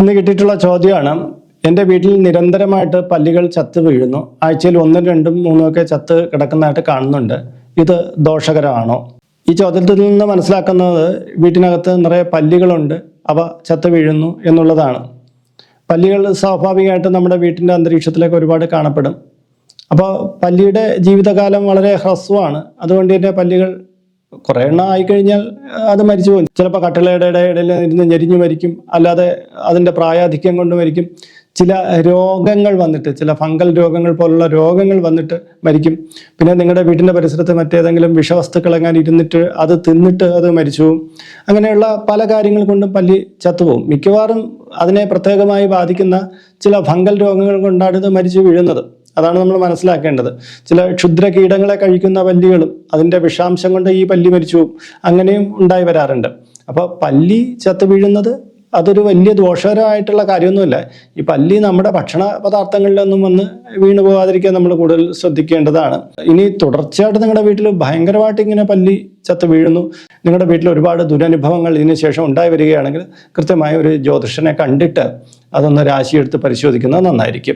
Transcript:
ഇന്ന് കിട്ടിയിട്ടുള്ള ചോദ്യമാണ്. എന്റെ വീട്ടിൽ നിരന്തരമായിട്ട് പല്ലികൾ ചത്ത് വീഴുന്നു. ആഴ്ചയിൽ ഒന്നും രണ്ടും മൂന്നും ഒക്കെ ചത്ത് കിടക്കുന്നതായിട്ട് കാണുന്നുണ്ട്. ഇത് ദോഷകരമാണോ? ഈ ചോദ്യത്തിൽ നിന്ന് മനസ്സിലാക്കുന്നത് വീട്ടിനകത്ത് നിറയെ പല്ലികളുണ്ട്. അവ ചത്ത് വീഴുന്നു എന്നുള്ളതാണ്. പല്ലികൾ സ്വാഭാവികമായിട്ട് നമ്മുടെ വീട്ടിന്റെ അന്തരീക്ഷത്തിലേക്ക് ഒരുപാട് കാണപ്പെടും. അപ്പോൾ പല്ലിയുടെ ജീവിതകാലം വളരെ ഹ്രസ്വമാണ്. അതുകൊണ്ട് തന്നെ പല്ലികൾ കുറേ എണ്ണം ആയിക്കഴിഞ്ഞാൽ അത് മരിച്ചു പോകും ചിലപ്പോൾ കട്ടിളയുടെ ഇടയിൽ ഇരുന്ന് ഞെരിഞ്ഞു മരിക്കും. അല്ലാതെ അതിന്റെ പ്രായാധിക്യം കൊണ്ട് മരിക്കും. ചില രോഗങ്ങൾ വന്നിട്ട് ചില ഫംഗൽ രോഗങ്ങൾ പോലുള്ള രോഗങ്ങൾ വന്നിട്ട് മരിക്കും. പിന്നെ നിങ്ങളുടെ വീടിന്റെ പരിസരത്ത് മറ്റേതെങ്കിലും വിഷവസ്തുക്കൾ എങ്ങാനും ഇരുന്നിട്ട് അത് തിന്നിട്ട് അത് മരിച്ചു അങ്ങനെയുള്ള പല കാര്യങ്ങൾ കൊണ്ടും പല്ലി ചത്തുപോകും. മിക്കവാറും അതിനെ പ്രത്യേകമായി ബാധിക്കുന്ന ചില ഫംഗൽ രോഗങ്ങൾ കൊണ്ടാണ് ഇത് മരിച്ചു വീഴുന്നത്. അതാണ് നമ്മൾ മനസ്സിലാക്കേണ്ടത്. ചില ക്ഷുദ്ര കീടങ്ങളെ കഴിക്കുന്ന പല്ലികളും അതിന്റെ വിഷാംശം കൊണ്ട് ഈ പല്ലി മരിച്ചു അങ്ങനെയും ഉണ്ടായി വരാറുണ്ട്. അപ്പോൾ പല്ലി ചത്തു വീഴുന്നത് അതൊരു വലിയ ദോഷകരമായിട്ടുള്ള കാര്യമൊന്നുമില്ല. ഈ പല്ലി നമ്മുടെ ഭക്ഷണ പദാർത്ഥങ്ങളിലൊന്നും വന്ന് വീണു പോകാതിരിക്കാൻ നമ്മൾ കൂടുതൽ ശ്രദ്ധിക്കേണ്ടതാണ്. ഇനി തുടർച്ചയായിട്ട് നിങ്ങളുടെ വീട്ടിൽ ഭയങ്കരമായിട്ട് ഇങ്ങനെ പല്ലി ചത്ത് വീഴുന്നു. നിങ്ങളുടെ വീട്ടിൽ ഒരുപാട് ദുരനുഭവങ്ങൾ ഇതിന് ശേഷം ഉണ്ടായി വരികയാണെങ്കിൽ കൃത്യമായ ഒരു ജ്യോതിഷനെ കണ്ടിട്ട് അതൊന്ന് രാശിയെടുത്ത് പരിശോധിക്കുന്നത് നന്നായിരിക്കും.